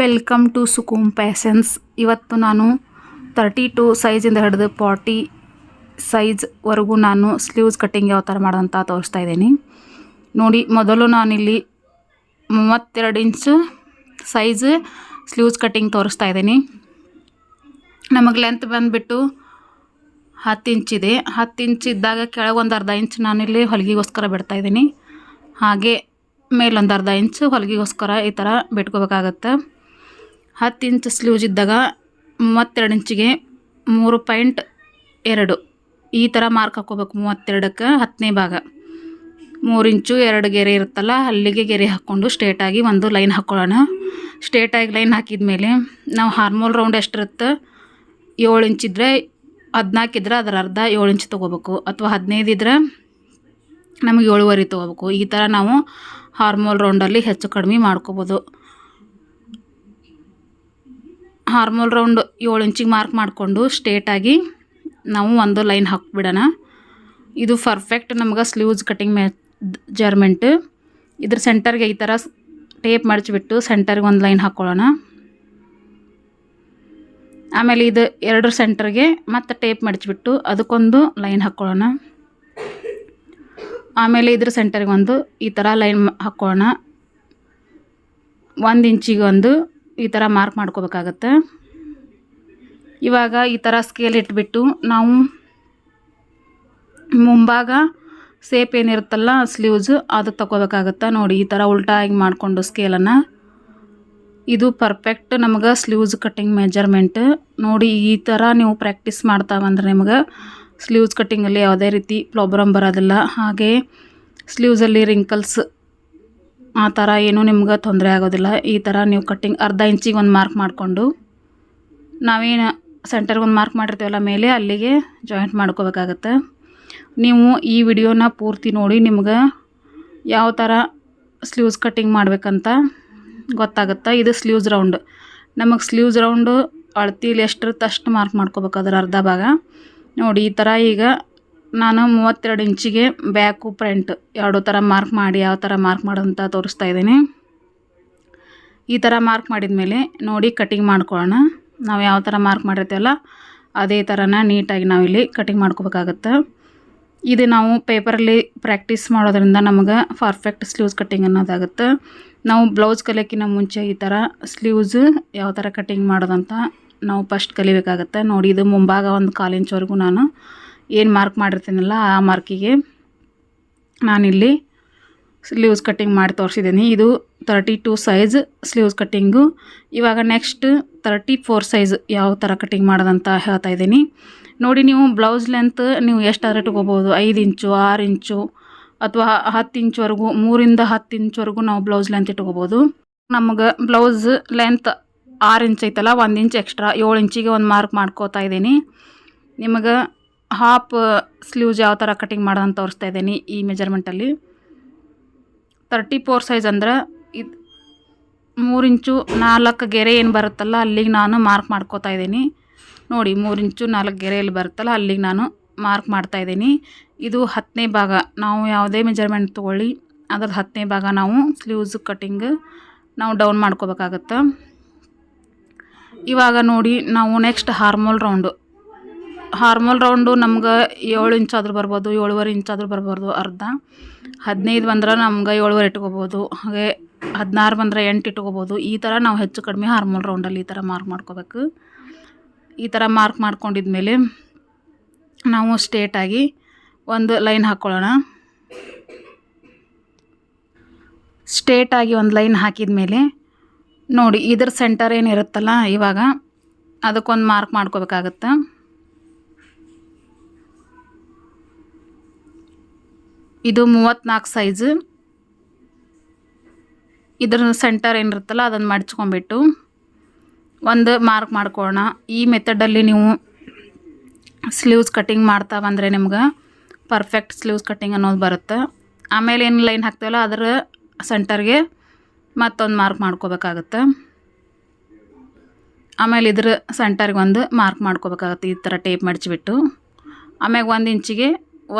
Welcome to ಸುಕೂಮ್ passions ಇವತ್ತು ನಾನು thirty to ಸೈಜಿಂದ ಹಿಡಿದು ಫಾರ್ಟಿ ಸೈಜ್ವರೆಗೂ ನಾನು ಸ್ಲೀವ್ಸ್ ಕಟ್ಟಿಂಗ್ ಯಾವ ಥರ ಮಾಡೋದಂತ ತೋರಿಸ್ತಾ ಇದ್ದೀನಿ. ನೋಡಿ, ಮೊದಲು ನಾನಿಲ್ಲಿ ಮೂವತ್ತೆರಡು ಇಂಚು ಸೈಜ್ ಸ್ಲೀವ್ಸ್ ಕಟ್ಟಿಂಗ್ ತೋರಿಸ್ತಾ ಇದ್ದೀನಿ. ನಮಗೆ ಲೆಂತ್ ಬಂದುಬಿಟ್ಟು ಹತ್ತು ಇಂಚಿದೆ ಹತ್ತು ಇಂಚ್ ಇದ್ದಾಗ ಕೆಳಗೆ ಒಂದು ಅರ್ಧ ಇಂಚ್ ನಾನಿಲ್ಲಿ ಹೊಲಿಗೆಗೋಸ್ಕರ ಬಿಡ್ತಾ ಇದ್ದೀನಿ. ಹಾಗೆ ಮೇಲೊಂದು ಅರ್ಧ ಇಂಚು ಹೊಲಿಗೆಗೋಸ್ಕರ ಈ ಥರ ಬಿಟ್ಕೋಬೇಕಾಗತ್ತೆ. ಹತ್ತು ಇಂಚ್ ಸ್ಲೀವ್ಸ್ ಇದ್ದಾಗ ಮೂವತ್ತೆರಡು ಇಂಚಿಗೆ ಮೂರು ಪಾಯಿಂಟ್ ಎರಡು. ಈ ಥರ ಮಾರ್ಕ್ ಹಾಕ್ಕೋಬೇಕು ಮೂವತ್ತೆರಡಕ್ಕೆ ಹತ್ತನೇ ಭಾಗ. ಮೂರು ಇಂಚು ಎರಡು ಗೆರೆ ಇರುತ್ತಲ್ಲ, ಅಲ್ಲಿಗೆ ಗೆರೆ ಹಾಕ್ಕೊಂಡು ಸ್ಟ್ರೇಟಾಗಿ ಒಂದು ಲೈನ್ ಹಾಕ್ಕೊಳ್ಳೋಣ. ಸ್ಟ್ರೇಟಾಗಿ ಲೈನ್ ಹಾಕಿದ ಮೇಲೆ ನಾವು ಹಾರ್ಮೋಲ್ ರೌಂಡ್ ಎಷ್ಟಿರುತ್ತೆ? ಏಳು ಇಂಚಿದ್ರೆ ಹದಿನಾಲ್ಕು ಇದ್ದರೆ ಅದರ ಅರ್ಧ ಏಳು ಇಂಚ್ ತೊಗೋಬೇಕು. ಅಥವಾ ಹದಿನೈದು ಇದ್ರೆ ನಮಗೆ ಏಳುವರೆ ತೊಗೋಬೇಕು. ಈ ಥರ ನಾವು ಹಾರ್ಮೋಲ್ ರೌಂಡಲ್ಲಿ ಹೆಚ್ಚು ಕಡಿಮೆ ಮಾಡ್ಕೋಬೋದು. ಹಾರ್ಮೋಲ್ ರೌಂಡ್ ಏಳು ಇಂಚಿಗೆ ಮಾರ್ಕ್ ಮಾಡಿಕೊಂಡು ಸ್ಟೇಟಾಗಿ ನಾವು ಒಂದು ಲೈನ್ ಹಾಕ್ಬಿಡೋಣ. ಇದು ಪರ್ಫೆಕ್ಟ್ ನಮ್ಗೆ ಸ್ಲೀವ್ಸ್ ಕಟಿಂಗ್ ಮೆಜರ್ಮೆಂಟ್ ಇದ್ರ ಸೆಂಟರ್ಗೆ ಈ ಥರ ಟೇಪ್ ಮಡಚಿಬಿಟ್ಟು ಸೆಂಟರ್ಗೆ ಒಂದು ಲೈನ್ ಹಾಕ್ಕೊಳ್ಳೋಣ ಆಮೇಲೆ ಇದು ಎರಡರ ಸೆಂಟರ್ಗೆ ಮತ್ತೆ ಟೇಪ್ ಮಡಚಿಬಿಟ್ಟು ಅದಕ್ಕೊಂದು ಲೈನ್ ಹಾಕ್ಕೊಳ್ಳೋಣ ಆಮೇಲೆ ಇದ್ರ ಸೆಂಟರ್ಗೆ ಒಂದು ಈ ಥರ ಲೈನ್ ಹಾಕ್ಕೊಳ್ಳೋಣ ಒಂದು ಇಂಚಿಗೆ ಒಂದು ಈ ಥರ ಮಾರ್ಕ್ ಮಾಡ್ಕೋಬೇಕಾಗತ್ತೆ. ಇವಾಗ ಈ ಥರ ಸ್ಕೇಲ್ ಇಟ್ಬಿಟ್ಟು ನಾವು ಮುಂಭಾಗ ಸೇಪ್ ಏನಿರುತ್ತಲ್ಲ ಸ್ಲೀವ್ಸ್ ಅದು ತಗೋಬೇಕಾಗತ್ತೆ ನೋಡಿ ಈ ಥರ ಉಲ್ಟಾಗಿ ಮಾಡಿಕೊಂಡು ಸ್ಕೇಲನ್ನು ಇದು ಪರ್ಫೆಕ್ಟ್ ನಮಗೆ ಸ್ಲೀವ್ಸ್ ಕಟ್ಟಿಂಗ್ ಮೆಜರ್ಮೆಂಟ್ ನೋಡಿ ಈ ಥರ ನೀವು ಪ್ರಾಕ್ಟೀಸ್ ಮಾಡ್ತಾ ಬಂದ್ರೆ ನಿಮಗೆ ಸ್ಲೀವ್ಸ್ ಕಟ್ಟಿಂಗಲ್ಲಿ ಯಾವುದೇ ರೀತಿ ಪ್ರಾಬ್ಲಮ್ ಬರೋದಿಲ್ಲ. ಹಾಗೆ ಸ್ಲೀವ್ಸಲ್ಲಿ ರಿಂಕಲ್ಸ್ ಆ ಥರ ಏನೂ ನಿಮ್ಗೆ ತೊಂದರೆ ಆಗೋದಿಲ್ಲ. ಈ ಥರ ನೀವು ಕಟ್ಟಿಂಗ್ ಅರ್ಧ ಇಂಚಿಗೆ ಒಂದು ಮಾರ್ಕ್ ಮಾಡಿಕೊಂಡು, ನಾವೇನು ಸೆಂಟರ್ಗೆ ಒಂದು ಮಾರ್ಕ್ ಮಾಡಿರ್ತೀವಲ್ಲ ಮೇಲೆ, ಅಲ್ಲಿಗೆ ಜಾಯಿಂಟ್ ಮಾಡ್ಕೋಬೇಕಾಗತ್ತೆ. ನೀವು ಈ ವಿಡಿಯೋನ ಪೂರ್ತಿ ನೋಡಿ ನಿಮ್ಗೆ ಯಾವ ಥರ ಸ್ಲೀವ್ಸ್ ಕಟ್ಟಿಂಗ್ ಮಾಡಬೇಕಂತ ಗೊತ್ತಾಗುತ್ತೆ. ಇದು ಸ್ಲೀವ್ಸ್ ರೌಂಡ್ ನಮಗೆ ಸ್ಲೀವ್ಸ್ ರೌಂಡು ಅಳತಿಲಿ ಎಷ್ಟಿರುತ್ತೆ ಅಷ್ಟು ಮಾರ್ಕ್ ಮಾಡ್ಕೋಬೇಕು ಅರ್ಧ ಭಾಗ. ನೋಡಿ, ಈ ಥರ ಈಗ ನಾನು ಮೂವತ್ತೆರಡು ಇಂಚಿಗೆ ಬ್ಯಾಕು ಫ್ರಂಟ್ ಎರಡು ಥರ ಮಾರ್ಕ್ ಮಾಡಿ, ಯಾವ ಥರ ಮಾರ್ಕ್ ಮಾಡೋಂಥ ತೋರಿಸ್ತಾ ಇದ್ದೀನಿ. ಈ ಥರ ಮಾರ್ಕ್ ಮಾಡಿದ ಮೇಲೆ ನೋಡಿ ಕಟಿಂಗ್ ಮಾಡ್ಕೊಳ್ಳೋಣ. ನಾವು ಯಾವ ಥರ ಮಾರ್ಕ್ ಮಾಡಿರ್ತೀವಲ್ಲ, ಅದೇ ಥರನ ನೀಟಾಗಿ ನಾವಿಲ್ಲಿ ಕಟಿಂಗ್ ಮಾಡ್ಕೋಬೇಕಾಗತ್ತೆ. ಇದು ನಾವು ಪೇಪರಲ್ಲಿ ಪ್ರಾಕ್ಟೀಸ್ ಮಾಡೋದ್ರಿಂದ ನಮಗೆ ಪರ್ಫೆಕ್ಟ್ ಸ್ಲೀವ್ಸ್ ಕಟ್ಟಿಂಗ್ ಅನ್ನೋದಾಗುತ್ತೆ. ನಾವು ಬ್ಲೌಸ್ ಕಲಿಯೋಕ್ಕಿಂತ ಮುಂಚೆ ಈ ಥರ ಸ್ಲೀವ್ಸ್ ಯಾವ ಥರ ಕಟ್ಟಿಂಗ್ ಮಾಡೋದಂತ ನಾವು ಫಸ್ಟ್ ಕಲಿಬೇಕಾಗತ್ತೆ. ನೋಡಿ, ಇದು ಮುಂಭಾಗ ಒಂದು ಕಾಲು ಇಂಚ್ವರೆಗೂ ನಾನು ಏನು ಮಾರ್ಕ್ ಮಾಡಿರ್ತೀನಲ್ಲ ಆ ಮಾರ್ಕಿಗೆ ನಾನಿಲ್ಲಿ ಸ್ಲೀವ್ಸ್ ಕಟ್ಟಿಂಗ್ ಮಾಡಿ ತೋರಿಸಿದ್ದೀನಿ. ಇದು thirty two size sleeves cutting ಇವಾಗ ನೆಕ್ಸ್ಟ್ ತರ್ಟಿ ಫೋರ್ ಸೈಜ್ ಯಾವ ಥರ ಕಟ್ಟಿಂಗ್ ಮಾಡೋದಂತ ಹೇಳ್ತಾ ಇದ್ದೀನಿ. ನೋಡಿ, ನೀವು ಬ್ಲೌಸ್ ಲೆಂತ್ ನೀವು ಎಷ್ಟಾದ್ರೆ ಇಟ್ಕೋಬೋದು. ಐದು ಇಂಚು, ಆರು ಇಂಚು ಅಥವಾ ಹತ್ತು ಇಂಚ್ವರೆಗೂ, ಮೂರಿಂದ ಹತ್ತು ಇಂಚ್ವರೆಗೂ ನಾವು ಬ್ಲೌಸ್ ಲೆಂತ್ ಇಟ್ಕೋಬೋದು. ನಮಗೆ ಬ್ಲೌಸ್ ಲೆಂತ್ ಆರು ಇಂಚ್ ಐತಲ್ಲ, ಒಂದು ಇಂಚ್ ಎಕ್ಸ್ಟ್ರಾ ಏಳು ಇಂಚಿಗೆ ಒಂದು ಮಾರ್ಕ್ ಮಾಡ್ಕೋತಾ ಇದ್ದೀನಿ. ನಿಮಗೆ ಹಾಫ್ ಸ್ಲೀವ್ಸ್ ಯಾವ ಥರ ಕಟಿಂಗ್ ಮಾಡೋದಂತ ತೋರಿಸ್ತಾ ಇದ್ದೀನಿ ಈ ಮೆಜರ್ಮೆಂಟಲ್ಲಿ. ತರ್ಟಿ ಫೋರ್ ಸೈಜ್ ಅಂದ್ರೆ ಇದು ಮೂರು ಇಂಚು ನಾಲ್ಕು ಗೆರೆ ಏನು ಬರುತ್ತಲ್ಲ, ಅಲ್ಲಿಗೆ ನಾನು ಮಾರ್ಕ್ ಮಾಡ್ಕೋತಾ ಇದ್ದೀನಿ. ನೋಡಿ, ಮೂರು ಇಂಚು ನಾಲ್ಕು ಗೆರೆಯಲ್ಲಿ ಬರುತ್ತಲ್ಲ, ಅಲ್ಲಿಗೆ ನಾನು ಮಾರ್ಕ್ ಮಾಡ್ತಾ ಇದ್ದೀನಿ. ಇದು ಹತ್ತನೇ ಭಾಗ, ನಾವು ಯಾವುದೇ ಮೆಜರ್ಮೆಂಟ್ ತೊಗೊಳ್ಳಿ, ಅದ್ರದ್ದು ಹತ್ತನೇ ಭಾಗ ನಾವು ಸ್ಲೀವ್ಸ್ ಕಟ್ಟಿಂಗ್ ನಾವು ಡೌನ್ ಮಾಡ್ಕೋಬೇಕಾಗತ್ತೆ. ಇವಾಗ ನೋಡಿ, ನಾವು next armhole round armhole round ನಮ್ಗೆ ಏಳು ಇಂಚ್ ಆದ್ರೂ ಬರ್ಬೋದು, ಏಳುವರೆ ಇಂಚ್ ಆದ್ರೂ ಬರ್ಬೋದು ಅರ್ಧ. ಹದಿನೈದು ಬಂದ್ರೆ ನಮ್ಗೆ ಏಳುವರೆ ಇಟ್ಕೋಬೋದು, ಹಾಗೆ ಹದಿನಾರು ಬಂದರೆ ಎಂಟು ಇಟ್ಕೋಬೋದು. ಈ ಥರ ನಾವು ಹೆಚ್ಚು ಕಡಿಮೆ ಹಾರ್ಮೋಲ್ ರೌಂಡಲ್ಲಿ ಈ ಥರ ಮಾರ್ಕ್ ಮಾಡ್ಕೋಬೇಕು. ಈ ಥರ ಮಾರ್ಕ್ ಮಾಡ್ಕೊಂಡಿದ್ಮೇಲೆ ನಾವು ಸ್ಟೇಟಾಗಿ ಒಂದು ಲೈನ್ ಹಾಕ್ಕೊಳ್ಳೋಣ ಸ್ಟೇಟಾಗಿ ಒಂದು ಲೈನ್ ಹಾಕಿದ ಮೇಲೆ ನೋಡಿ ಇದ್ರ ಸೆಂಟರ್ ಏನಿರುತ್ತಲ್ಲ ಇವಾಗ ಅದಕ್ಕೊಂದು ಮಾರ್ಕ್ ಮಾಡ್ಕೋಬೇಕಾಗತ್ತೆ? ಇದು ಮೂವತ್ತ್ನಾಲ್ಕು ಸೈಜು ಇದ್ರ ಸೆಂಟರ್ ಏನಿರುತ್ತಲ್ಲ, ಅದನ್ನು ಮಡ್ಚ್ಕೊಂಬಿಟ್ಟು ಒಂದು ಮಾರ್ಕ್ ಮಾಡ್ಕೊಳ್ಳೋಣ. ಈ ಮೆಥಡಲ್ಲಿ ನೀವು ಸ್ಲೀವ್ಸ್ ಕಟ್ಟಿಂಗ್ ಮಾಡ್ತಾ ಬಂದರೆ ನಿಮ್ಗೆ ಪರ್ಫೆಕ್ಟ್ ಸ್ಲೀವ್ಸ್ ಕಟ್ಟಿಂಗ್ ಅನ್ನೋದು ಬರುತ್ತೆ. ಆಮೇಲೆ ಏನು ಲೈನ್ ಹಾಕ್ತೇವಲ್ಲ, ಅದರ ಸೆಂಟರ್ಗೆ ಮತ್ತೊಂದು ಮಾರ್ಕ್ ಮಾಡ್ಕೋಬೇಕಾಗತ್ತೆ. ಆಮೇಲೆ ಇದ್ರ ಸೆಂಟರ್ಗೆ ಒಂದು ಮಾರ್ಕ್ ಮಾಡ್ಕೋಬೇಕಾಗತ್ತೆ, ಈ ಥರ ಟೇಪ್ ಮಡಚಿಬಿಟ್ಟು. ಆಮೇಲೆ ಒಂದು ಇಂಚಿಗೆ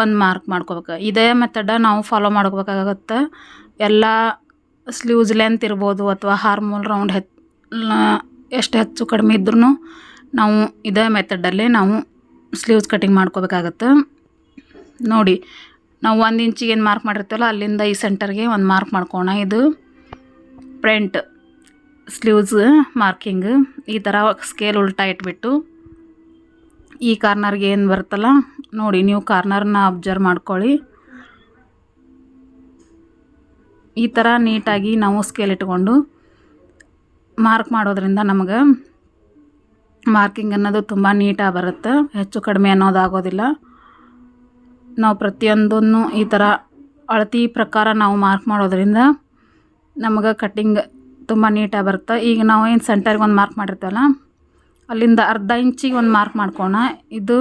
ಒಂದು ಮಾರ್ಕ್ ಮಾಡ್ಕೋಬೇಕು. ಇದೇ ಮೆಥಡ ನಾವು ಫಾಲೋ ಮಾಡ್ಕೋಬೇಕಾಗತ್ತೆ. ಎಲ್ಲ ಸ್ಲೀವ್ಸ್ ಲೆಂತ್ ಇರ್ಬೋದು ಅಥವಾ ಹಾರ್ಮೋಲ್ ರೌಂಡ್ ಹೆತ್ ಎಷ್ಟು ಹೆಚ್ಚು ಕಡಿಮೆ ಇದ್ರೂ ನಾವು ಇದೇ ಮೆಥಡಲ್ಲಿ ನಾವು ಸ್ಲೀವ್ಸ್ ಕಟಿಂಗ್ ಮಾಡ್ಕೋಬೇಕಾಗತ್ತೆ. ನೋಡಿ, ನಾವು ಒಂದು ಇಂಚಿಗೆ ಏನು ಮಾರ್ಕ್ ಮಾಡಿರ್ತೀವಲ್ಲ, ಅಲ್ಲಿಂದ ಈ ಸೆಂಟರ್ಗೆ ಒಂದು ಮಾರ್ಕ್ ಮಾಡ್ಕೋಣ. ಇದು ಪ್ರಿಂಟ್ ಸ್ಲೀವ್ಸ್ ಮಾರ್ಕಿಂಗ್ ಈ ಥರ ಸ್ಕೇಲ್ ಉಲ್ಟಾ ಇಟ್ಬಿಟ್ಟು ಈ ಕಾರ್ನರ್ಗೆ ಏನು ಬರುತ್ತಲ್ಲ, ನೋಡಿ ನೀವು ಕಾರ್ನರ್ನ ಅಬ್ಸರ್ವ್ ಮಾಡ್ಕೊಳ್ಳಿ. ಈ ಥರ ನೀಟಾಗಿ ನಾವು ಸ್ಕೇಲ್ ಇಟ್ಕೊಂಡು ಮಾರ್ಕ್ ಮಾಡೋದ್ರಿಂದ ನಮಗೆ ಮಾರ್ಕಿಂಗ್ ಅನ್ನೋದು ತುಂಬ ನೀಟಾಗಿ ಬರುತ್ತೆ. ಹೆಚ್ಚು ಕಡಿಮೆ ಅನ್ನೋದಾಗೋದಿಲ್ಲ. ನಾವು ಪ್ರತಿಯೊಂದನ್ನು ಈ ಥರ ಅಳತಿ ಪ್ರಕಾರ ನಾವು ಮಾರ್ಕ್ ಮಾಡೋದ್ರಿಂದ ನಮಗೆ ಕಟ್ಟಿಂಗ್ ತುಂಬ ನೀಟಾಗಿ ಬರುತ್ತೆ. ಈಗ ನಾವು ಏನು ಸೆಂಟರ್ಗೆ ಒಂದು ಮಾರ್ಕ್ ಮಾಡಿರ್ತೀವಲ್ಲ ಅಲ್ಲಿಂದ ಅರ್ಧ ಇಂಚಿಗೆ ಒಂದು ಮಾರ್ಕ್ ಮಾಡ್ಕೋಣ. ಇದು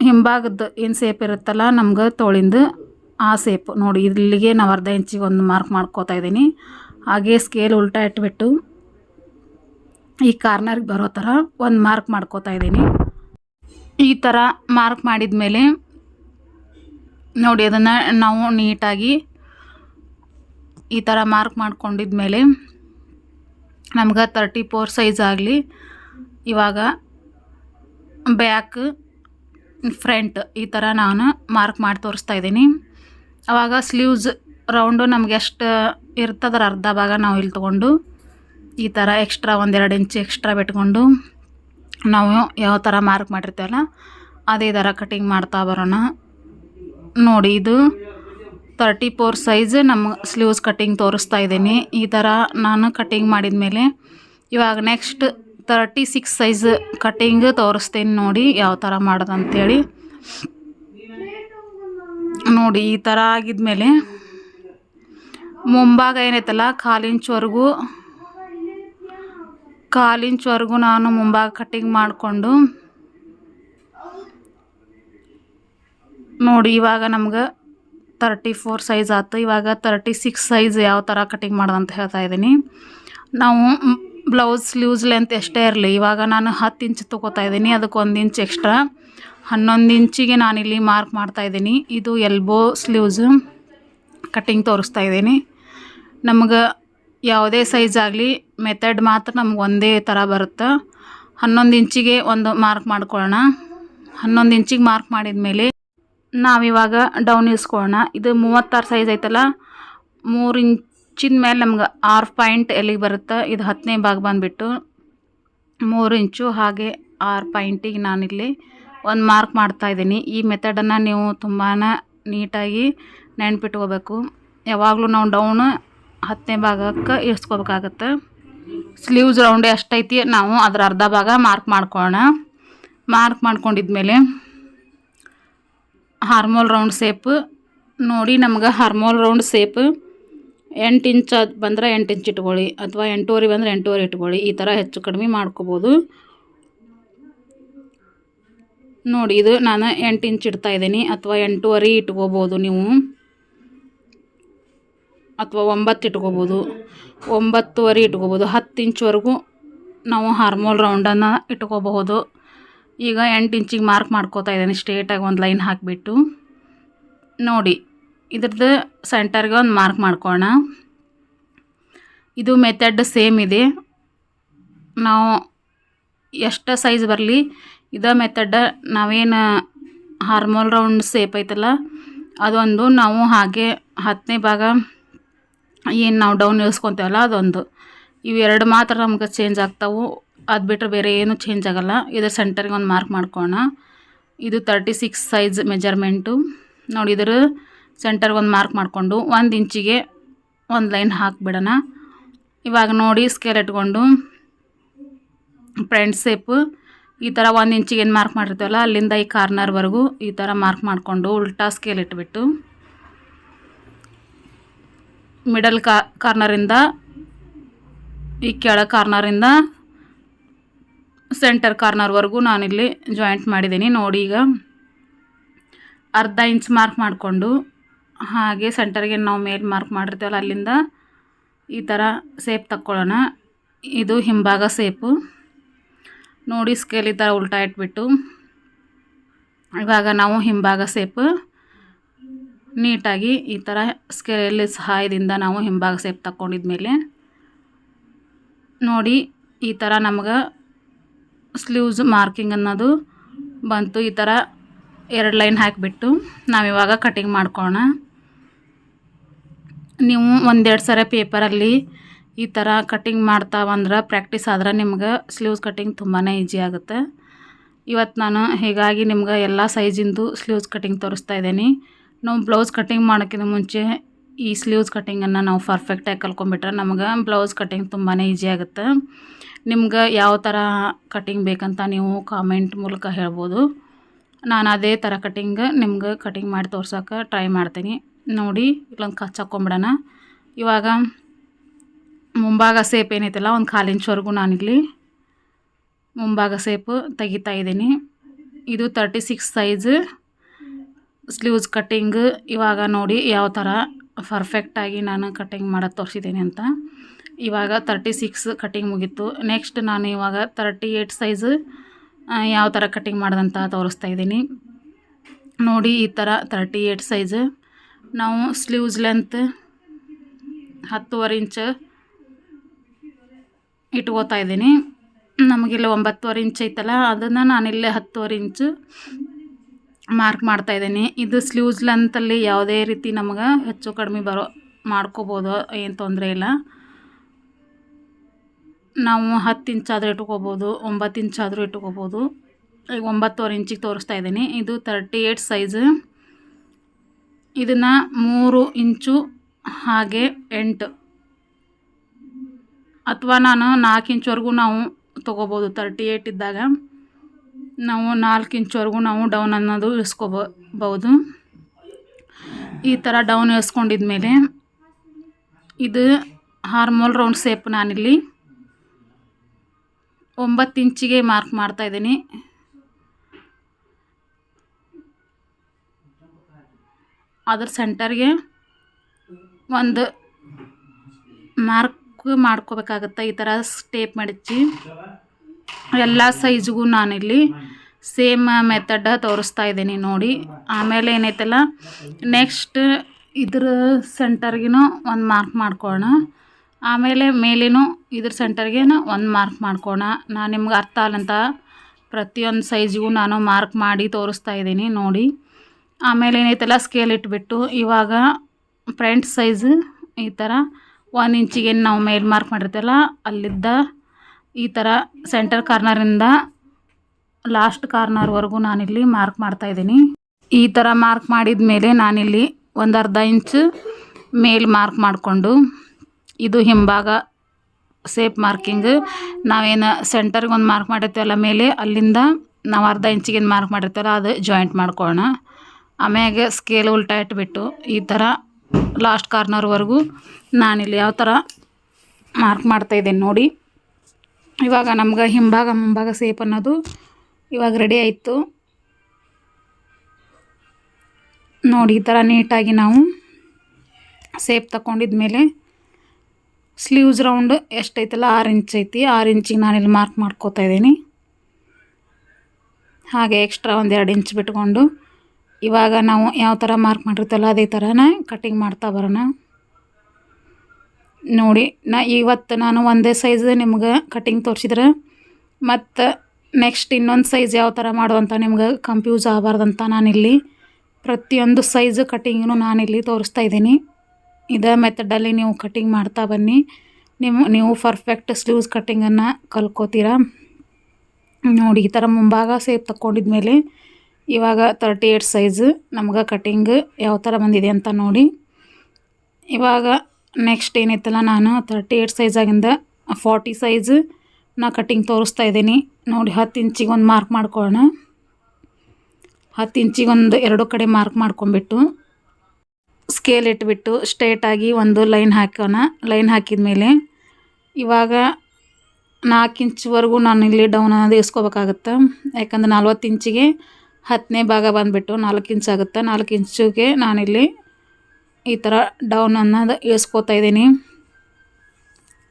ಹಿಂಭಾಗದ್ದು ಏನು ಸೇಪ್ ಇರುತ್ತಲ್ಲ ನಮ್ಗೆ ತೋಳಿಂದು ಆ ಸೇಪ್ ನೋಡಿ, ಇಲ್ಲಿಗೆ ನಾವು ಅರ್ಧ ಇಂಚಿಗೆ ಒಂದು ಮಾರ್ಕ್ ಮಾಡ್ಕೋತಾ ಇದ್ದೀನಿ. ಹಾಗೆ ಸ್ಕೇಲ್ ಉಲ್ಟಾ ಇಟ್ಬಿಟ್ಟು ಈ ಕಾರ್ನರ್ಗೆ ಬರೋ ಥರ ಒಂದು ಮಾರ್ಕ್ ಮಾಡ್ಕೋತಾ ಇದ್ದೀನಿ. ಈ ಥರ ಮಾರ್ಕ್ ಮಾಡಿದ ಮೇಲೆ ನೋಡಿ, ಅದನ್ನು ನಾವು ನೀಟಾಗಿ ಈ ಥರ ಮಾರ್ಕ್ ಮಾಡ್ಕೊಂಡಿದ್ಮೇಲೆ ನಮ್ಗೆ ತರ್ಟಿ ಫೋರ್ ಸೈಜ್ ಆಗಲಿ, ಇವಾಗ ಬ್ಯಾಕ್ ಫ್ರಂಟ್ ಈ ಥರ ನಾನು ಮಾರ್ಕ್ ಮಾಡಿ ತೋರಿಸ್ತಾ ಇದ್ದೀನಿ. ಆವಾಗ ಸ್ಲೀವ್ಸ್ ರೌಂಡು ನಮ್ಗೆ ಎಷ್ಟು ಇರ್ತದರ ಅರ್ಧ ಭಾಗ ನಾವು ಇಲ್ಲಿ ತೊಗೊಂಡು, ಈ ಥರ ಎಕ್ಸ್ಟ್ರಾ ಒಂದೆರಡು ಇಂಚ್ ಎಕ್ಸ್ಟ್ರಾ ಬಿಟ್ಕೊಂಡು ನಾವು ಯಾವ ಥರ ಮಾರ್ಕ್ ಮಾಡಿರ್ತೇವಲ್ಲ, ಅದೇ ಥರ ಕಟಿಂಗ್ ಮಾಡ್ತಾ ಬರೋಣ. ನೋಡಿ ಇದು ತರ್ಟಿ ಫೋರ್ ಸೈಜ್ ನಮ್ಮ ಸ್ಲೀವ್ಸ್ ಕಟ್ಟಿಂಗ್ ತೋರಿಸ್ತಾ ಇದ್ದೀನಿ. ಈ ಥರ ನಾನು ಕಟ್ಟಿಂಗ್ ಮಾಡಿದ ಮೇಲೆ ಇವಾಗ next thirty six size cutting ತೋರಿಸ್ತೀನಿ ನೋಡಿ ಯಾವ ಥರ ಮಾಡೋದು ಅಂಥೇಳಿ ನೋಡಿ, ಈ ಥರ ಆಗಿದ್ಮೇಲೆ ಮುಂಭಾಗ ಏನೈತಲ್ಲ ಕಾಲಿಂಚ್ವರೆಗೂ ಕಾಲಿಂಚ್ವರೆಗೂ ನಾನು ಮುಂಭಾಗ ಕಟ್ಟಿಂಗ್ ಮಾಡಿಕೊಂಡು ನೋಡಿ, ಇವಾಗ ನಮ್ಗೆ ತರ್ಟಿ ಫೋರ್ ಸೈಜ್ ಆಯ್ತು ಇವಾಗ ತರ್ಟಿ ಸಿಕ್ಸ್ ಸೈಜ್ ಯಾವ ಥರ ಕಟಿಂಗ್ ಅಂತ ಹೇಳ್ತಾ ಇದ್ದೀನಿ. ನಾವು ಬ್ಲೌಸ್ ಸ್ಲೀವ್ಸ್ ಲೆಂತ್ ಎಷ್ಟೇ ಇರಲಿ, ಇವಾಗ ನಾನು ಹತ್ತು ಇಂಚ್ ತೊಗೋತಾ ಇದ್ದೀನಿ. ಅದಕ್ಕೆ ಒಂದು ಇಂಚ್ ಎಕ್ಸ್ಟ್ರಾ ಹನ್ನೊಂದು ಇಂಚಿಗೆ ನಾನಿಲ್ಲಿ ಮಾರ್ಕ್ ಮಾಡ್ತಾ ಇದ್ದೀನಿ. ಇದು ಎಲ್ಬೋ ಸ್ಲೀವ್ಸ್ ಕಟಿಂಗ್ ತೋರಿಸ್ತಾ ಇದ್ದೀನಿ. ನಮ್ಗೆ ಯಾವುದೇ ಸೈಜ್ ಆಗಲಿ ಮೆಥಡ್ ಮಾತ್ರ ನಮ್ಗೆ ಒಂದೇ ಥರ ಬರುತ್ತೆ. ಹನ್ನೊಂದು ಇಂಚಿಗೆ ಒಂದು ಮಾರ್ಕ್ ಮಾಡ್ಕೊಳ್ಳೋಣ. ಹನ್ನೊಂದು ಇಂಚಿಗೆ ಮಾರ್ಕ್ ಮಾಡಿದ ಮೇಲೆ ನಾವಿವಾಗ ಡೌನ್ ಇಸ್ಕೊಳ್ಳೋಣ ಇದು ಮೂವತ್ತಾರು ಸೈಜ್ ಐತಲ್ಲ? ಮೂರು ಇಂಚಿನ ಮೇಲೆ ನಮ್ಗೆ ಆರು ಪಾಯಿಂಟ್ ಎಲ್ಲಿಗೆ ಬರುತ್ತೆ? ಇದು ಹತ್ತನೇ ಭಾಗ ಬಂದುಬಿಟ್ಟು ಮೂರು ಇಂಚು ಹಾಗೆ ಆರು ಪಾಯಿಂಟಿಗೆ ನಾನಿಲ್ಲಿ ಒಂದು ಮಾರ್ಕ್ ಮಾಡ್ತಾ ಇದ್ದೀನಿ. ಈ ಮೆಥಡನ್ನು ನೀವು ತುಂಬಾ ನೀಟಾಗಿ ನೆನ್ಪಿಟ್ಕೋಬೇಕು. ಯಾವಾಗಲೂ ನಾವು ಡೌನ್ ಹತ್ತನೇ ಭಾಗಕ್ಕೆ ಇಳಿಸ್ಕೋಬೇಕಾಗತ್ತೆ. ಸ್ಲೀವ್ಸ್ ರೌಂಡೇ ಅಷ್ಟೈತಿ. ನಾವು ಅದರ ಅರ್ಧ ಭಾಗ ಮಾರ್ಕ್ ಮಾಡ್ಕೊಳ್ಳೋಣ. ಮಾರ್ಕ್ ಮಾಡ್ಕೊಂಡಿದ್ಮೇಲೆ ಹಾರ್ಮೋಲ್ ರೌಂಡ್ ಸೇಪ್. ನೋಡಿ ನಮ್ಗೆ ಹಾರ್ಮೋಲ್ ರೌಂಡ್ ಸೇಪ್. ಎಂಟು ಇಂಚ್ ಬಂದ್ರೆ ಎಂಟು ಇಂಚ್ ಇಟ್ಕೊಳ್ಳಿ, ಅಥವಾ ಎಂಟೂವರೆ ಬಂದರೆ ಎಂಟೂವರೆ ಇಟ್ಕೊಳ್ಳಿ, ಈ ಥರ ಹೆಚ್ಚು ಕಡಿಮೆ ಮಾಡ್ಕೋಬೋದು. ನೋಡಿ, ಇದು ನಾನು ಎಂಟು ಇಂಚ್ ಇಡ್ತಾ ಇದ್ದೀನಿ, ಅಥವಾ ಎಂಟೂವರೆ ಇಟ್ಕೋಬೋದು ನೀವು. ಅಥವಾ ಒಂಬತ್ತು ಇಟ್ಕೋಬೋದು. ಒಂಬತ್ತುವರೆ ಇಟ್ಕೋಬೋದು. ಹತ್ತು ಇಂಚ್ವರೆಗೂ ನಾವು ಹಾರ್ಮೋಲ್ ರೌಂಡನ್ನು ಇಟ್ಕೋಬಹುದು. ಈಗ ಎಂಟು ಇಂಚಿಗೆ ಮಾರ್ಕ್ ಮಾಡ್ಕೋತಾ ಇದ್ದೀನಿ ಸ್ಟ್ರೇಟಾಗಿ ಒಂದು ಲೈನ್ ಹಾಕಿಬಿಟ್ಟು. ನೋಡಿ, ಇದ್ರದ್ದು ಸೆಂಟರ್ಗೆ ಒಂದು ಮಾರ್ಕ್ ಮಾಡ್ಕೋಣ ಇದು ಮೆಥಡ್ ಸೇಮ್ ಇದೆ. ನಾವು ಎಷ್ಟು ಸೈಜ್ ಬರಲಿ, ಇದೇ ಮೆಥಡ್ ನಾವೇನು ಹಾರ್ಮೋಲ್ ರೌಂಡ್ ಸೇಪ್ ಐತಲ್ಲ, ಅದೊಂದು ನಾವು ಹಾಗೆ ಹತ್ತನೇ ಭಾಗ ಏನು ನಾವು ಡೌನ್ ಇಳಿಸ್ಕೊತೇವಲ್ಲ ಅದೊಂದು. ಇವೆರಡು ಮಾತ್ರ ನಮ್ಗೆ ಚೇಂಜ್ ಆಗ್ತಾವೆ. ಅದು ಬಿಟ್ಟರೆ ಬೇರೆ ಏನೂ ಚೇಂಜ್ ಆಗೋಲ್ಲ. ಇದರ ಸೆಂಟರ್ಗೆ ಒಂದು ಮಾರ್ಕ್ ಮಾಡ್ಕೋಣ ಇದು ತರ್ಟಿ ಸಿಕ್ಸ್ ಸೈಜ್ ಮೆಜರ್ಮೆಂಟು ನೋಡಿ ಇದರ ಸೆಂಟರ್ಗೆ ಒಂದು ಮಾರ್ಕ್ ಮಾಡಿಕೊಂಡು ಒಂದು ಇಂಚಿಗೆ ಒಂದು ಲೈನ್ ಹಾಕಿಬಿಡೋಣ. ಇವಾಗ ನೋಡಿ ಸ್ಕೇಲ್ ಇಟ್ಕೊಂಡು. ಫ್ರಂಟ್ ಸೇಪು ಈ ಥರ ಒಂದು ಇಂಚಿಗೆ ಏನು ಮಾರ್ಕ್ ಮಾಡಿರ್ತೀವಲ್ಲ, ಅಲ್ಲಿಂದ ಈ ಕಾರ್ನರ್ವರೆಗೂ ಈ ಥರ ಮಾರ್ಕ್ ಮಾಡಿಕೊಂಡು ಉಲ್ಟಾ ಸ್ಕೇಲ್ ಇಟ್ಬಿಟ್ಟು. ಮಿಡಲ್ ಕಾರ್ನರಿಂದ ಈ ಕೆಳ ಕಾರ್ನರಿಂದ ಸೆಂಟರ್ ಕಾರ್ನರ್ವರೆಗೂ ನಾನಿಲ್ಲಿ ಜಾಯಿಂಟ್ ಮಾಡಿದ್ದೀನಿ. ನೋಡಿ ಈಗ ಅರ್ಧ ಇಂಚ್ ಮಾರ್ಕ್ ಮಾಡಿಕೊಂಡು ಹಾಗೆ ಸೆಂಟರ್ಗೆ ನಾವು ಮೇಲೆ ಮಾರ್ಕ್ ಮಾಡಿರ್ತೇವಲ್ಲ, ಅಲ್ಲಿಂದ ಈ ಥರ ಸೇಪ್ ತಕ್ಕೊಳ್ಳೋಣ. ಇದು ಹಿಂಭಾಗ ಸೇಪು ನೋಡಿ ಸ್ಕೇಲ್ ಈ ಥರ ಉಲ್ಟಾ ಇಟ್ಬಿಟ್ಟು. ಇವಾಗ ನಾವು ಹಿಂಭಾಗ ಸೇಪ್ ನೀಟಾಗಿ ಈ ಥರ ಸ್ಕೇಲ್ ಸಹಾಯದಿಂದ ನಾವು ಹಿಂಭಾಗ ಸೇಪ್ ತಕ್ಕೊಂಡಿದ್ಮೇಲೆ ನೋಡಿ ಈ ಥರ ನಮ್ಗೆ ಸ್ಲೀವ್ಸ್ ಮಾರ್ಕಿಂಗ್ ಅನ್ನೋದು ಬಂತು. ಈ ಥರ ಎರಡು ಲೈನ್ ಹಾಕಿಬಿಟ್ಟು ನಾವಿವಾಗ ಕಟಿಂಗ್ ಮಾಡ್ಕೋಣ ನೀವು ಒಂದೆರಡು ಸರಿ ಪೇಪರಲ್ಲಿ ಈ ಥರ ಕಟಿಂಗ್ ಮಾಡ್ತಾ ಬಂದ್ರೆ ಪ್ರಾಕ್ಟೀಸ್ ಆದ್ರೆ ನಿಮ್ಗೆ ಸ್ಲೀವ್ಸ್ ಕಟಿಂಗ್ ತುಂಬಾ ಈಜಿ ಆಗುತ್ತೆ. ಇವತ್ತು ನಾನು ಹೀಗಾಗಿ ನಿಮ್ಗೆ ಎಲ್ಲ ಸೈಜಿಂದು ಸ್ಲೀವ್ಸ್ ಕಟಿಂಗ್ ತೋರಿಸ್ತಾ ಇದ್ದೀನಿ. ನಾವು ಬ್ಲೌಸ್ ಕಟಿಂಗ್ ಮಾಡೋಕ್ಕಿಂತ ಮುಂಚೆ ಈ ಸ್ಲೀವ್ಸ್ ಕಟ್ಟಿಂಗನ್ನು ನಾವು ಪರ್ಫೆಕ್ಟಾಗಿ ಕಲ್ಕೊಂಬಿಟ್ರೆ ನಮಗೆ ಬ್ಲೌಸ್ ಕಟ್ಟಿಂಗ್ ತುಂಬಾ ಈಜಿ ಆಗುತ್ತೆ. ನಿಮ್ಗೆ ಯಾವ ಥರ ಕಟ್ಟಿಂಗ್ ಬೇಕಂತ ನೀವು ಕಾಮೆಂಟ್ ಮೂಲಕ ಹೇಳ್ಬೋದು. ನಾನು ಅದೇ ಥರ ಕಟ್ಟಿಂಗ್ ನಿಮ್ಗೆ ಕಟ್ಟಿಂಗ್ ಮಾಡಿ ತೋರ್ಸೋಕೆ ಟ್ರೈ ಮಾಡ್ತೀನಿ. ನೋಡಿ, ಇಲ್ಲೊಂದು ಕಚ್ ಹಾಕ್ಕೊಂಬಿಡೋಣ ಇವಾಗ ಮುಂಭಾಗ ಸೇಪ್ ಏನೈತಲ್ಲ, ಒಂದು ಕಾಲು ಇಂಚ್ವರೆಗೂ ನಾನಿಲ್ಲಿ ಮುಂಭಾಗ ಸೇಪು ತೆಗಿತಾ ಇದ್ದೀನಿ. ಇದು thirty six size sleeves cutting ಇವಾಗ ನೋಡಿ ಯಾವ ಥರ ಪರ್ಫೆಕ್ಟಾಗಿ ನಾನು ಕಟ್ಟಿಂಗ್ ಮಾಡೋದು ತೋರಿಸಿದ್ದೀನಿ ಅಂತ. ಇವಾಗ ತರ್ಟಿ ಸಿಕ್ಸ್ ಕಟ್ಟಿಂಗ್ ಮುಗೀತು. ನೆಕ್ಸ್ಟ್ ನಾನು ಇವಾಗ ತರ್ಟಿ ಏಯ್ಟ್ ಸೈಜ್ ಯಾವ ಥರ ಕಟ್ಟಿಂಗ್ ಮಾಡೋದಂತ ತೋರಿಸ್ತಾ ಇದ್ದೀನಿ. ನೋಡಿ, ಈ ಥರ ತರ್ಟಿ ಏಯ್ಟ್ ಸೈಜ್ ನಾವು ಸ್ಲೀವ್ಸ್ ಲೆಂತ್ ಹತ್ತುವರೆ ಇಂಚ್ ಇಟ್ಕೋತಾ ಇದ್ದೀನಿ. ನಮಗಿಲ್ಲಿ ಒಂಬತ್ತುವರೆ ಇಂಚ್ ಐತಲ್ಲ, ಅದನ್ನು ನಾನಿಲ್ಲೇ ಹತ್ತುವರೆ ಇಂಚು ಮಾರ್ಕ್ ಮಾಡ್ತಾ ಇದ್ದೀನಿ. ಇದು ಸ್ಲೀವ್ಸ್ ಲೆಂತಲ್ಲಿ ಯಾವುದೇ ರೀತಿ ನಮಗೆ ಹೆಚ್ಚು ಕಡಿಮೆ ಬರೋ, ಮಾಡ್ಕೋಬೋದು, ಏನು ತೊಂದರೆ ಇಲ್ಲ. ನಾವು ಹತ್ತು ಇಂಚಾದರೂ ಇಟ್ಕೋಬೋದು, ಒಂಬತ್ತು ಇಂಚಾದರೂ ಇಟ್ಕೋಬೋದು. ಈಗ ಒಂಬತ್ತುವರೆ ಇಂಚಿಗೆ ತೋರಿಸ್ತಾ ಇದ್ದೀನಿ. ಇದು ತರ್ಟಿ ಏಯ್ಟ್ ಸೈಜ್ ಇದನ್ನು ಮೂರು ಇಂಚು ಹಾಗೆ ಎಂಟು. ಅಥವಾ ನಾನು ನಾಲ್ಕು ಇಂಚ್ವರೆಗೂ ನಾವು ತೊಗೋಬೋದು ತರ್ಟಿ ಏಯ್ಟ್ ಇದ್ದಾಗ. ನಾವು ನಾಲ್ಕು ಇಂಚುವರೆಗೂ ನಾವು ಡೌನ್ ಅನ್ನೋದು ಇಳಿಸ್ಕೋಬಹುದು ಈ ಥರ ಡೌನ್ ಇಳಿಸ್ಕೊಂಡಿದ್ಮೇಲೆ ಇದು ಹಾರ್ಮೋಲ್ ರೌಂಡ್ ಸೇಪ್ ನಾನಿಲ್ಲಿ ಒಂಬತ್ತು ಇಂಚಿಗೆ ಮಾರ್ಕ್ ಮಾಡ್ತಾ ಇದ್ದೀನಿ. ಅದ್ರ ಸೆಂಟರ್ಗೆ ಒಂದು ಮಾರ್ಕ್ ಮಾಡ್ಕೋಬೇಕಾಗತ್ತೆ, ಈ ಥರ ಸ್ಟೇಪ್ ಮಡಚಿ ಎಲ್ಲ ಸೈಜ್ಗೂ ನಾನಿಲ್ಲಿ ಸೇಮ್ ಮೆಥಡ್ ತೋರಿಸ್ತಾ ಇದ್ದೀನಿ ನೋಡಿ. ಆಮೇಲೆ ಏನೈತಲ್ಲ ನೆಕ್ಸ್ಟ್ ಇದ್ರ ಸೆಂಟರ್ಗಿನೂ ಒಂದು ಮಾರ್ಕ್ ಮಾಡ್ಕೋಣ ಆಮೇಲೆ ಮೇಲೇನು ಇದ್ರ ಸೆಂಟರ್ಗೇನು ಒಂದು ಮಾರ್ಕ್ ಮಾಡ್ಕೋಣ ನಾನು ನಿಮ್ಗೆ ಅರ್ಥ ಆಗಲ್ಲಂತ ಪ್ರತಿಯೊಂದು ಸೈಜಿಗೂ ನಾನು ಮಾರ್ಕ್ ಮಾಡಿ ತೋರಿಸ್ತಾ ಇದ್ದೀನಿ ನೋಡಿ. ಆಮೇಲೆ ಏನೈತಲ್ಲ ಸ್ಕೇಲ್ ಇಟ್ಬಿಟ್ಟು ಇವಾಗ ಫ್ರಂಟ್ ಸೈಜ್ ಈ ಥರ ಒಂದು ಇಂಚಿಗೆ ನಾವು ಮೇಲ್ ಮಾರ್ಕ್ ಮಾಡಿರ್ತಲ್ಲ ಅಲ್ಲಿದ್ದ ಈ ಥರ ಸೆಂಟರ್ ಕಾರ್ನರಿಂದ ಲಾಸ್ಟ್ ಕಾರ್ನರ್ವರೆಗೂ ನಾನಿಲ್ಲಿ ಮಾರ್ಕ್ ಮಾಡ್ತಾ ಇದ್ದೀನಿ. ಈ ಥರ ಮಾರ್ಕ್ ಮಾಡಿದ ಮೇಲೆ ನಾನಿಲ್ಲಿ ಒಂದು ಅರ್ಧ ಇಂಚ್ ಮೇಲ್ ಮಾರ್ಕ್ ಮಾಡಿಕೊಂಡು ಇದು ಹಿಂಭಾಗ ಸೇಪ್ ಮಾರ್ಕಿಂಗ್ ನಾವೇನು ಸೆಂಟರ್ಗೆ ಒಂದು ಮಾರ್ಕ್ ಮಾಡಿರ್ತೀವಲ್ಲ ಮೇಲೆ, ಅಲ್ಲಿಂದ ನಾವು ಅರ್ಧ ಇಂಚಿಗೇನು ಮಾರ್ಕ್ ಮಾಡಿರ್ತೀವಲ್ಲ ಅದು ಜಾಯಿಂಟ್ ಮಾಡ್ಕೊಳ್ಳೋಣ. ಆಮ್ಯಾಗೆ ಸ್ಕೇಲ್ ಉಲ್ಟಾ ಇಟ್ಬಿಟ್ಟು ಈ ಥರ ಲಾಸ್ಟ್ ಕಾರ್ನರ್ವರೆಗೂ ನಾನಿಲ್ಲಿ ಯಾವ ಥರ ಮಾರ್ಕ್ ಮಾಡ್ತಾಯಿದ್ದೀನಿ ನೋಡಿ. ಇವಾಗ ನಮ್ಗೆ ಹಿಂಭಾಗ ಮುಂಭಾಗ ಸೇಪ್ ಅನ್ನೋದು ಇವಾಗ ರೆಡಿ ಆಯಿತು. ನೋಡಿ, ಈ ಥರ ನೀಟಾಗಿ ನಾವು ಸೇಪ್ ತಗೊಂಡಿದ್ಮೇಲೆ ಸ್ಲೀವ್ಸ್ ರೌಂಡ್ ಎಷ್ಟೈತಲ್ಲ, ಆರು ಇಂಚ್ ಐತಿ. ಆರು ಇಂಚಿಗೆ ನಾನಿಲ್ಲಿ ಮಾರ್ಕ್ ಮಾಡ್ಕೋತಾ ಇದ್ದೀನಿ. ಹಾಗೆ ಎಕ್ಸ್ಟ್ರಾ ಒಂದು ಎರಡು ಇಂಚ್ ಬಿಟ್ಕೊಂಡು ಇವಾಗ ನಾವು ಯಾವ ಥರ ಮಾರ್ಕ್ ಮಾಡಿರ್ತಲ್ಲ ಅದೇ ಥರನೇ ಕಟ್ಟಿಂಗ್ ಮಾಡ್ತಾ ಬರೋಣ. ನೋಡಿ, ನಾ ಇವತ್ತು ನಾನು ಒಂದೇ ಸೈಜ್ ನಿಮ್ಗೆ ಕಟಿಂಗ್ ತೋರಿಸಿದ್ರೆ, ಮತ್ತು ನೆಕ್ಸ್ಟ್ ಇನ್ನೊಂದು ಸೈಜ್ ಯಾವ ಥರ ಮಾಡುವಂತ ನಿಮ್ಗೆ ಕನ್ಫ್ಯೂಸ್ ಆಗಬಾರ್ದಂತ ನಾನಿಲ್ಲಿ. ಪ್ರತಿಯೊಂದು ಸೈಜ್ ನಾನು ನಾನಿಲ್ಲಿ ತೋರಿಸ್ತಾ ಇದ್ದೀನಿ. ಇದೇ ಮೆಥಡಲ್ಲಿ ನೀವು ಕಟಿಂಗ್ ಮಾಡ್ತಾ ಬನ್ನಿ. ನಿಮ್ಮ ನೀವು ಪರ್ಫೆಕ್ಟ್ ಸ್ಲೀವ್ಸ್ ಕಟ್ಟಿಂಗನ್ನು ಕಲ್ಕೋತೀರಾ? ನೋಡಿ, ಈ ಥರ ಮುಂಭಾಗ ಸೇಪ್ ತಗೊಂಡಿದ್ಮೇಲೆ ಇವಾಗ ತರ್ಟಿ ಏಯ್ಟ್ ಸೈಜ್ ನಮ್ಗೆ ಕಟಿಂಗ್ ಯಾವ ಥರ ಬಂದಿದೆ ಅಂತ ನೋಡಿ. ಇವಾಗ ನೆಕ್ಸ್ಟ್ ಏನೈತಲ್ಲ ನಾನು? ತರ್ಟಿ ಏಯ್ಟ್ ಸೈಜಾಗಿಂದ ಫಾರ್ಟಿ ಸೈಜ್ ನಾ ಕಟ್ಟಿಂಗ್ ತೋರಿಸ್ತಾ ಇದ್ದೀನಿ. ನೋಡಿ, ಹತ್ತು ಇಂಚಿಗೆ ಒಂದು ಮಾರ್ಕ್ ಮಾಡ್ಕೊಳ್ಳೋಣ. ಹತ್ತು ಇಂಚಿಗೆ ಒಂದು ಎರಡು ಕಡೆ ಮಾರ್ಕ್ ಮಾಡ್ಕೊಂಬಿಟ್ಟು ಸ್ಕೇಲ್ ಇಟ್ಬಿಟ್ಟು ಸ್ಟ್ರೇಟಾಗಿ ಒಂದು ಲೈನ್ ಹಾಕೋಣ. ಲೈನ್ ಹಾಕಿದ ಮೇಲೆ ಇವಾಗ ನಾಲ್ಕು ಇಂಚ್ವರೆಗೂ ನಾನು ಇಲ್ಲಿ ಡೌನ್ ಅನ್ನೋದು ಇಸ್ಕೋಬೇಕಾಗತ್ತೆ? ಯಾಕಂದ್ರೆ ನಲ್ವತ್ತು ಇಂಚಿಗೆ ಹತ್ತನೇ ಭಾಗ ಬಂದುಬಿಟ್ಟು ನಾಲ್ಕು ಇಂಚ್ ಆಗುತ್ತೆ. ನಾಲ್ಕು ಇಂಚಿಗೆ ನಾನಿಲ್ಲಿ ಈ ಥರ ಡೌನ್ ಅನ್ನೋದು ಇಳಿಸ್ಕೋತಾ ಇದ್ದೀನಿ.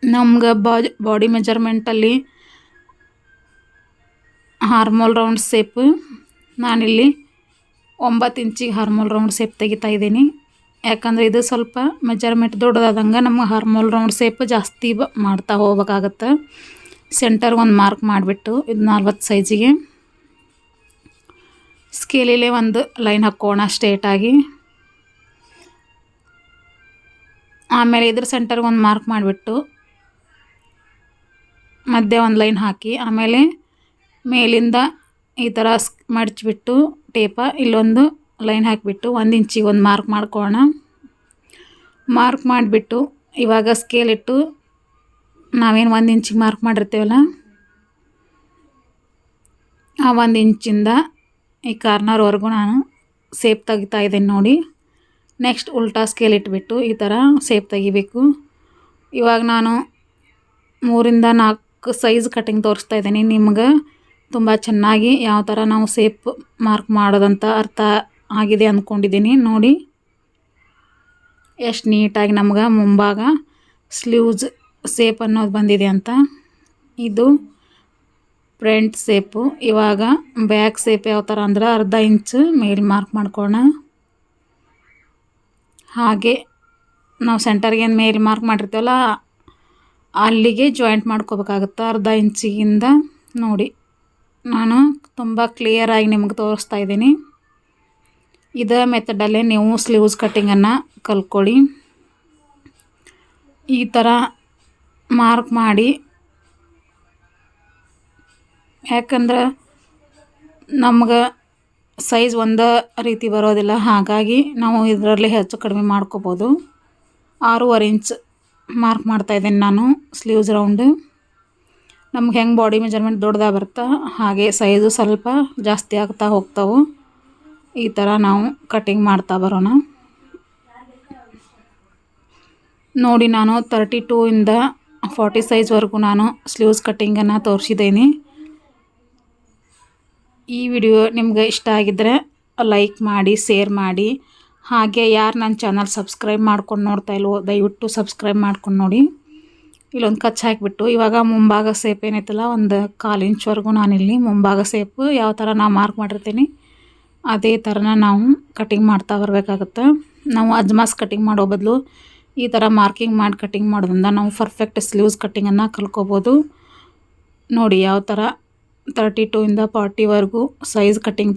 ನಮ್ಗೆ ಬಾಡಿ ಮೆಜರ್ಮೆಂಟಲ್ಲಿ ಹಾರ್ಮೋಲ್ ರೌಂಡ್ ಸೇಪ್ ನಾನಿಲ್ಲಿ ಒಂಬತ್ತು ಇಂಚಿಗೆ ಹಾರ್ಮೋಲ್ ರೌಂಡ್ ಸೇಪ್ ತೆಗಿತಾ ಇದ್ದೀನಿ. ಯಾಕಂದರೆ ಇದು ಸ್ವಲ್ಪ ಮೆಜರ್ಮೆಂಟ್ ದೊಡ್ಡದಾದಂಗೆ ನಮ್ಗೆ ಹಾರ್ಮೋಲ್ ರೌಂಡ್ ಸೇಪ್ ಜಾಸ್ತಿ ಬ ಮಾಡ್ತಾ ಹೋಗ್ಬೇಕಾಗತ್ತೆ. ಸೆಂಟರ್ ಒಂದು ಮಾರ್ಕ್ ಮಾಡಿಬಿಟ್ಟು ಇದು ನಲ್ವತ್ತು ಸೈಜಿಗೆ ಸ್ಕೇಲಿಲೇ ಒಂದು ಲೈನ್ ಹಾಕ್ಕೋಣ ಸ್ಟ್ರೇಟಾಗಿ ಆಮೇಲೆ ಇದ್ರ ಸೆಂಟರ್ಗೆ ಒಂದು ಮಾರ್ಕ್ ಮಾಡಿಬಿಟ್ಟು ಮಧ್ಯೆ ಒಂದು ಲೈನ್ ಹಾಕಿ, ಆಮೇಲೆ ಮೇಲಿಂದ ಈ ಥರ ಮಡಚಿಬಿಟ್ಟು ಟೇಪ ಇಲ್ಲೊಂದು ಲೈನ್ ಹಾಕಿಬಿಟ್ಟು ಒಂದು ಇಂಚಿಗೆ ಒಂದು ಮಾರ್ಕ್ ಮಾಡ್ಕೊಳ್ಳೋಣ. ಮಾರ್ಕ್ ಮಾಡಿಬಿಟ್ಟು ಇವಾಗ ಸ್ಕೇಲ್ ಇಟ್ಟು ನಾವೇನು ಒಂದು ಇಂಚಿಗೆ ಮಾರ್ಕ್ ಮಾಡಿರ್ತೀವಲ್ಲ, ಆ ಒಂದು ಇಂಚಿಂದ ಈ ಕಾರ್ನರ್ವರೆಗೂ ನಾನು ಸೇಪ್ ತೆಗಿತಾ ಇದ್ದೀನಿ ನೋಡಿ. ನೆಕ್ಸ್ಟ್ ಉಲ್ಟಾ ಸ್ಕೇಲ್ ಇಟ್ಬಿಟ್ಟು ಈ ಥರ ಸೇಪ್ ತೆಗಿಬೇಕು. ಇವಾಗ ನಾನು ಮೂರಿಂದ ನಾಲ್ಕು ಸೈಜ್ ಕಟಿಂಗ್ ತೋರಿಸ್ತಾ ಇದ್ದೀನಿ. ನಿಮ್ಗೆ ತುಂಬ ಚೆನ್ನಾಗಿ ಯಾವ ಥರ ನಾವು ಸೇಪ್ ಮಾರ್ಕ್ ಮಾಡೋದಂತ ಅರ್ಥ ಆಗಿದೆ ಅಂದ್ಕೊಂಡಿದ್ದೀನಿ ನೋಡಿ. ಎಷ್ಟು ನೀಟಾಗಿ ನಮ್ಗೆ ಮುಂಭಾಗ ಸ್ಲೀವ್ಸ್ ಸೇಪ್ ಅನ್ನೋದು ಬಂದಿದೆ ಅಂತ. ಇದು ಫ್ರಂಟ್ ಸೇಪು ಇವಾಗ ಬ್ಯಾಕ್ ಸೇಪ್ ಯಾವ ಥರ ಅಂದ್ರೆ ಅರ್ಧ ಇಂಚ್ ಮೇಲ್ ಮಾರ್ಕ್ ಮಾಡ್ಕೊಳ್ಳೋಣ ಹಾಗೆ ನಾವು ಸೆಂಟರ್ಗೆ ಏನು ಮೇಲೆ ಮಾರ್ಕ್ ಮಾಡಿರ್ತೀವಲ್ಲ, ಅಲ್ಲಿಗೆ ಜಾಯಿಂಟ್ ಮಾಡ್ಕೋಬೇಕಾಗುತ್ತೆ ಅರ್ಧ ಇಂಚಿಗಿಂದ ನೋಡಿ. ನಾನು ತುಂಬ ಕ್ಲಿಯರಾಗಿ ನಿಮ್ಗೆ ತೋರಿಸ್ತಾ ಇದ್ದೀನಿ. ಇದೇ ಮೆಥಡಲ್ಲೇ ನೀವು ಸ್ಲೀವ್ಸ್ ಕಟ್ಟಿಂಗನ್ನು ಕಲ್ಕೊಳ್ಳಿ ಈ ಥರ ಮಾರ್ಕ್ ಮಾಡಿ. ಯಾಕಂದ್ರೆ ನಮ್ಗೆ ಸೈಜ್ ಒಂದೇ ರೀತಿ ಬರೋದಿಲ್ಲ. ಹಾಗಾಗಿ ನಾವು ಇದರಲ್ಲಿ ಹೆಚ್ಚು ಕಡಿಮೆ ಮಾಡ್ಕೋಬೋದು. ಆರೂವರೆ ಇಂಚ್ ಮಾರ್ಕ್ ಮಾಡ್ತಾಯಿದ್ದೀನಿ ನಾನು ಸ್ಲೀವ್ಸ್ ರೌಂಡು ನಮ್ಗೆ ಹೆಂಗೆ ಬಾಡಿ ಮೆಜರ್ಮೆಂಟ್ ದೊಡ್ಡದಾಗ ಬರ್ತಾ ಹಾಗೆ ಸೈಜು ಸ್ವಲ್ಪ ಜಾಸ್ತಿ ಆಗ್ತಾ ಹೋಗ್ತಾವೆ. ಈ ಥರ ನಾವು ಕಟ್ಟಿಂಗ್ ಮಾಡ್ತಾ ಬರೋಣ. ನೋಡಿ ನಾನು ತರ್ಟಿ ಟೂ ಇಂದ ಫಾರ್ಟಿ ಸೈಜ್ವರೆಗೂ ನಾನು ಸ್ಲೀವ್ಸ್ ಕಟ್ಟಿಂಗನ್ನು ತೋರಿಸಿದ್ದೀನಿ. ಈ ವಿಡಿಯೋ ನಿಮ್ಗೆ ಇಷ್ಟ ಆಗಿದ್ದರೆ ಲೈಕ್ ಮಾಡಿ ಶೇರ್ ಮಾಡಿ. ಹಾಗೆ ಯಾರು ನನ್ನ ಚಾನಲ್ ಸಬ್ಸ್ಕ್ರೈಬ್ ಮಾಡ್ಕೊಂಡು ನೋಡ್ತಾ ಇಲ್ವೋ, ದಯವಿಟ್ಟು ಸಬ್ಸ್ಕ್ರೈಬ್ ಮಾಡ್ಕೊಂಡು ನೋಡಿ. ಇಲ್ಲೊಂದು ಕಚ್ ಹಾಕಿಬಿಟ್ಟು, ಇವಾಗ ಮುಂಭಾಗ ಸೇಪ್ ಏನೈತಲ್ಲ, ಒಂದು ಕಾಲು ಇಂಚ್ವರೆಗೂ ನಾನಿಲ್ಲಿ ಮುಂಭಾಗ ಸೇಪು ಯಾವ ಥರ ನಾನು ಮಾರ್ಕ್ ಮಾಡಿರ್ತೀನಿ, ಅದೇ ಥರನ ನಾವು ಕಟಿಂಗ್ ಮಾಡ್ತಾ ಬರಬೇಕಾಗತ್ತೆ. ನಾವು ಅಜ್ಮಾಸ್ ಕಟಿಂಗ್ ಮಾಡೋ ಬದಲು ಈ ಥರ ಮಾರ್ಕಿಂಗ್ ಮಾಡಿ ಕಟಿಂಗ್ ಮಾಡೋದ್ರಿಂದ ನಾವು ಪರ್ಫೆಕ್ಟ್ ಸ್ಲೀವ್ಸ್ ಕಟ್ಟಿಂಗನ್ನು ಕಲ್ಕೋಬೋದು. ನೋಡಿ ಯಾವ ಥರ ತರ್ಟಿ ಟೂ ಇಂದ ಫಾರ್ಟಿವರೆಗೂ ಸೈಜ್ ಕಟ್ಟಿಂಗ್